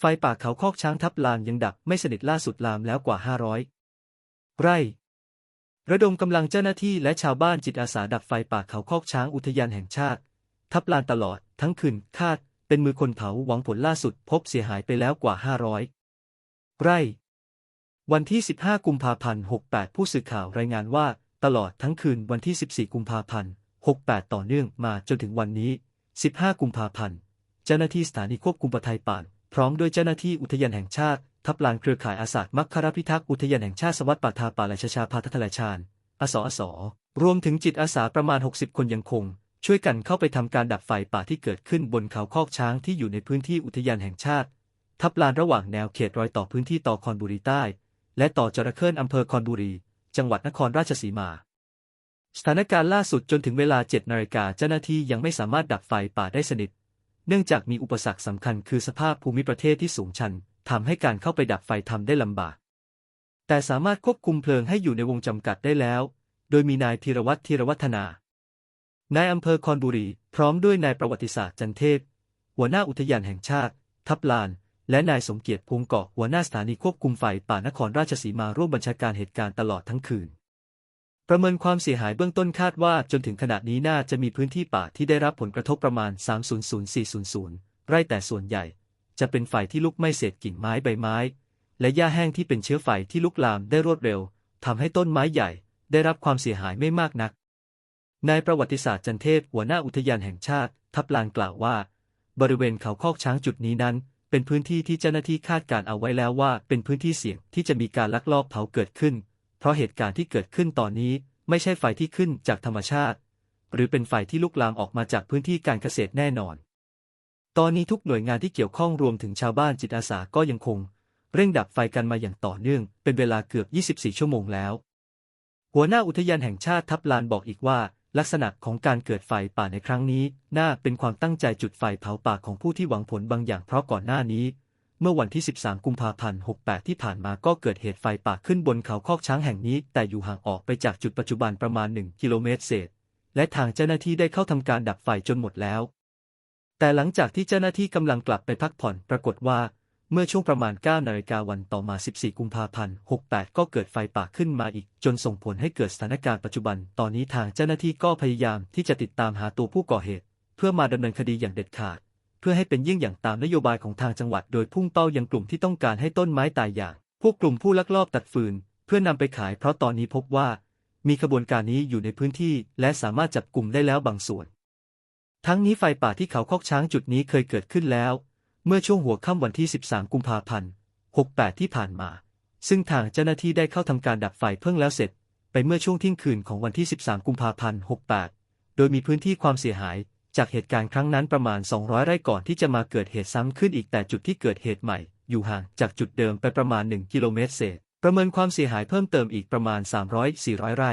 ไฟป่าเขาคอกช้างทับลานยังดับไม่สนิทล่าสุดลามแล้วกว่า 500 ไร่ ระดมกำลังเจ้าหน้าที่และชาวบ้านจิตอาสาดับไฟป่าเขาคอกช้างอุทยานแห่งชาติ ทับลานตลอดทั้งคืนคาด เป็นมือคนเผาหวังผลล่าสุดพบเสียหายไปแล้วกว่า 500 ไร่ วันที่ 15 กุมภาพันธ์ 68 ผู้สื่อข่าวรายงานว่า ตลอดทั้งคืนวันที่ 14 กุมภาพันธ์ 68 ต่อเนื่องมาจนถึงวันนี้ 15 กุมภาพันธ์ เจ้าหน้าที่สถานีควบคุมปะไทยป่าน พร้อมด้วยเจ้าหน้าที่อุทยานแห่งชาติ ทับลานเครือข่ายอาสามัคคารพิทักษ์อุทยานแห่งชาติสวัสดิ์ป่าทาป่าและชชาพาทัทลชาญอสอสรวมถึงจิตอาสาประมาณ 60 คนยังคง ช่วยกันเข้าไปทำการดับไฟป่าที่เกิดขึ้นบนเขาคอกช้างที่อยู่ในพื้นที่อุทยานแห่งชาติ ทับลานระหว่างแนวเขตรอยต่อพื้นที่ต่อคอนบุรีใต้ และต่อจระเข้อำเภอคอนบุรี จังหวัดนครราชสีมาสถานการณ์ล่าสุดจนถึงเวลา 7 นาฬิกาเจ้าหน้าที่ยังไม่สามารถดับไฟป่าได้สนิท เนื่องจากมีอุปสรรคสำคัญคือสภาพภูมิประเทศที่สูงชันทำให้การเข้าไปดับไฟทำได้ลำบาก แต่สามารถควบคุมเพลิงให้อยู่ในวงจำกัดได้แล้ว โดยมีนายธีรวัตรธีรวัฒนานายอำเภอคอนบุรี พร้อมด้วยนายประวัติศาสตร์จันเทพ หัวหน้าอุทยานแห่งชาติ ทับลาน และนายสมเกียรติพงเกาะหัวหน้าสถานีควบคุมไฟป่านครราชสีมาร่วมบัญชาการเหตุการณ์ตลอดทั้งคืน ประเมินความเสียหายเบื้องต้นคาดว่าจนถึงขณะนี้น่าจะมีพื้นที่ป่าที่ได้รับผลกระทบประมาณ 300-400 ไร่แต่ส่วนใหญ่ จะเป็นไฟที่ลุกไหม้เศษกิ่งไม้ใบไม้ และหญ้าแห้งที่เป็นเชื้อไฟที่ลุกลามได้รวดเร็วทำให้ต้นไม้ใหญ่ ได้รับความเสียหายไม่มากนัก นายประวัติศาสตร์จันเทพหัวหน้าอุทยานแห่งชาติ ทับลานกล่าวว่า บริเวณเขาคอกช้างจุดนี้นั้น เป็นพื้นที่ที่เจ้าหน้าที่คาดการเอาไว้แล้วว่า เป็นพื้นที่เสี่ยงที่จะมีการลักลอบเผาเกิดขึ้น ราะเหตุการณ์ที่เกิดขึ้นตอนนี้ไม่ใช่ไฟที่ขึ้นจากธรรมชาติ หรือเป็นไฟที่ลุกลามออกมาจากพื้นที่การเกษตรแน่นอน ตอนนี้ทุกหน่วยงานที่เกี่ยวข้องรวมถึงชาวบ้านจิตอาสาก็ยังคง เร่งดับไฟกันมาอย่างต่อเนื่อง เป็นเวลาเกือบ 24 ชั่วโมงแล้ว หัวหน้าอุทยานแห่งชาติทับลานบอกอีกว่า ลักษณะของการเกิดไฟป่าในครั้งนี้ น่าเป็นความตั้งใจจุดไฟเผาป่าของผู้ที่หวังผลบางอย่างเพราะก่อนหน้านี้ เมื่อวันที่ 13 กุมภาพันธ์ 68 ที่ผ่านมาก็เกิดเหตุไฟป่าขึ้นบนเขาคอกช้างแห่งนี้ แต่อยู่ห่างออกไปจากจุดปัจจุบันประมาณ 1 กิโลเมตรเศษ และทางเจ้าหน้าที่ได้เข้าทำการดับไฟจนหมดแล้ว แต่หลังจากที่เจ้าหน้าที่กำลังกลับไปพักผ่อนปรากฏว่า เมื่อช่วงประมาณ 9 นาฬิกาวันต่อมา 14 กุมภาพันธ์ 68 ก็เกิดไฟป่าขึ้นมาอีก จนส่งผลให้เกิดสถานการณ์ปัจจุบัน ตอนนี้ทางเจ้าหน้าที่ก็พยายามที่จะติดตามหาตัวผู้ก่อเหตุ เพื่อมาดำเนินคดีอย่างเด็ดขาด พื่อให้เป็นยิ่งอย่างตามนโยบายของทางจังหวัด โดยพุ่งเป้ายังกลุ่มที่ต้องการให้ต้นไม้ตายอย่าง พวกกลุ่มผู้ลักลอบตัดฟืน เพื่อนำไปขายเพราะตอนนี้พบว่า มีขบวนการนี้อยู่ในพื้นที่ และสามารถจับกลุ่มได้แล้วบางส่วน ทั้งนี้ไฟป่าที่เขาคอกช้างจุดนี้เคยเกิดขึ้นแล้ว เมื่อช่วงหัวค่ำวันที่ 13 กุมภาพันธ์ 68 ที่ผ่านมา ซึ่งทางเจ้าหน้าที่ได้เข้าทำการดับไฟเพิ่งแล้วเสร็จ ไปเมื่อช่วงเที่ยงคืนของวันที่ 13 กุมภาพันธ์ 68 โดยมีพื้นที่ความเสียหาย จากเหตุการณ์ครั้งนั้นประมาณ 200 ไร่ก่อนที่จะมาเกิดเหตุซ้ำขึ้นอีกแต่จุดที่เกิดเหตุใหม่ อยู่ห่างจากจุดเดิมไปประมาณ 1 กิโลเมตรเศษ ประเมินความเสียหายเพิ่มเติมอีกประมาณ 300-400 ไร่